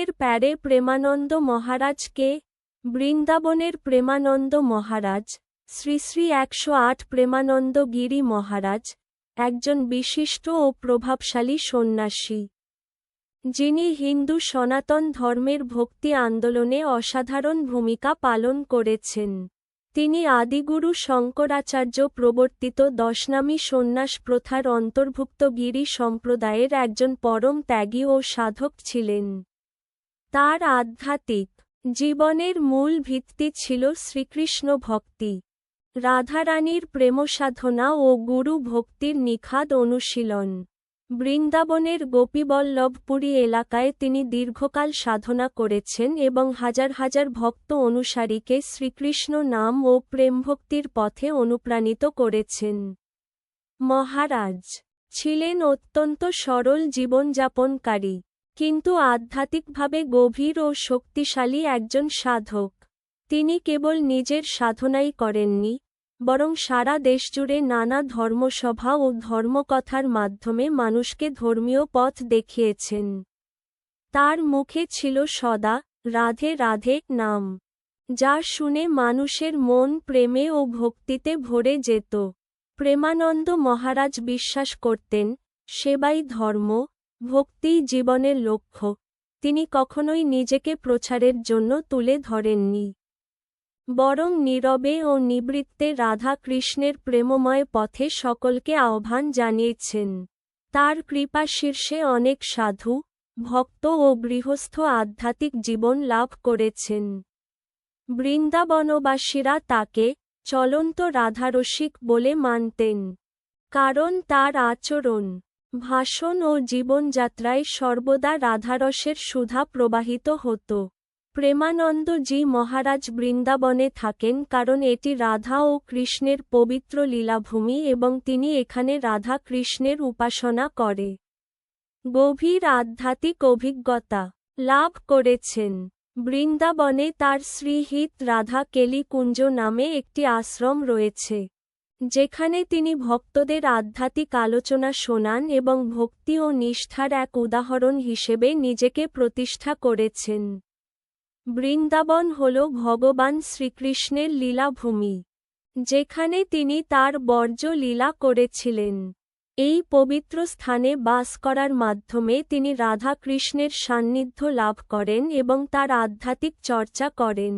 বৃন্দাবনের প্যারে প্রেমানন্দ মহারাজকে বৃন্দাবনের প্রেমানন্দ মহারাজ, শ্রী শ্রী একশো আট প্রেমানন্দ গিরি মহারাজ, একজন বিশিষ্ট ও প্রভাবশালী সন্ন্যাসী। যিনি হিন্দু সনাতন ধর্মের ভক্তি আন্দোলনে অসাধারণ ভূমিকা পালন করেছেন। তিনি আদিগুরু শঙ্করাচার্য প্রবর্তিত দশনামী সন্ন্যাস প্রথার অন্তর্ভুক্ত গিরি সম্প্রদায়ের একজন পরম ত্যাগী ও সাধক ছিলেন। তার আধ্যাত্মিক জীবনের মূল ভিত্তি ছিল শ্রীকৃষ্ণ ভক্তি। রাধারানীর প্রেমসাধনা ও গুরু ভক্তির নিখাদ অনুশীলন। বৃন্দাবনের গোপীবল্লভপুরী এলাকায় তিনি দীর্ঘকাল সাধনা করেছেন এবং হাজার হাজার ভক্ত অনুসারীকে শ্রীকৃষ্ণ নাম ও প্রেমভক্তির পথে অনুপ্রাণিত করেছেন। মহারাজ, ছিলেন অত্যন্ত সরল জীবনযাপনকারী। কিন্তু আধ্যাত্মিকভাবে গভীর ও শক্তিশালী একজন সাধক। তিনি কেবল নিজের সাধনাই করেননি, বরং সারা দেশজুড়ে নানা ধর্মসভা ও ধর্মকথার মাধ্যমে মানুষকে ধর্মীয় পথ দেখিয়েছেন। তার মুখে ছিল সদা রাধে রাধে নাম যা শুনে মানুষের মন প্রেমে ও ভক্তিতে ভরে যেত। প্রেমানন্দ মহারাজ বিশ্বাস করতেন, সেবাই ধর্ম ভক্তিই জীবনের লক্ষ্য। তিনি কখনোই নিজেকে প্রচারের জন্য তুলে ধরেননি। বরং নীরবে ও নিবৃত্তে রাধা কৃষ্ণের প্রেমময় পথে সকলকে আহ্বান জানিয়েছেন। তার কৃপা শীর্ষে অনেক সাধু, ভক্ত ও গৃহস্থ আধ্যাত্মিক জীবন লাভ করেছেন। বৃন্দাবনবাসীরা তাকে চলন্ত রাধারসিক বলে মানতেন। কারণ তার আচরণ ভাষণ ও জীবনযাত্রায় সর্বদা রাধারসের সুধা প্রবাহিত হতো। প্রেমানন্দ জি মহারাজ বৃন্দাবনে থাকেন কারণ এটি রাধা ও কৃষ্ণের পবিত্র লীলাভূমি এবং তিনি এখানে রাধা কৃষ্ণের উপাসনা করে। গভীর আধ্যাত্মিক অভিজ্ঞতা লাভ করেছেন। বৃন্দাবনে তার শ্রীহিত রাধা কেলিকুঞ্জ নামে একটি আশ্রম রয়েছে। যেখানে তিনি ভক্তদের আধ্যাত্মিক আলোচনা শোনান এবং ভক্তি ও নিষ্ঠার এক উদাহরণ হিসেবে নিজেকে প্রতিষ্ঠা করেছেন। বৃন্দাবন হল ভগবান শ্রীকৃষ্ণের লীলাভূমি, যেখানে তিনি তার বর্জ্য লীলা করেছিলেন। এই পবিত্র স্থানে বাস করার মাধ্যমে তিনি রাধা কৃষ্ণের সান্নিধ্য লাভ করেন এবং তার আধ্যাত্মিক চর্চা করেন।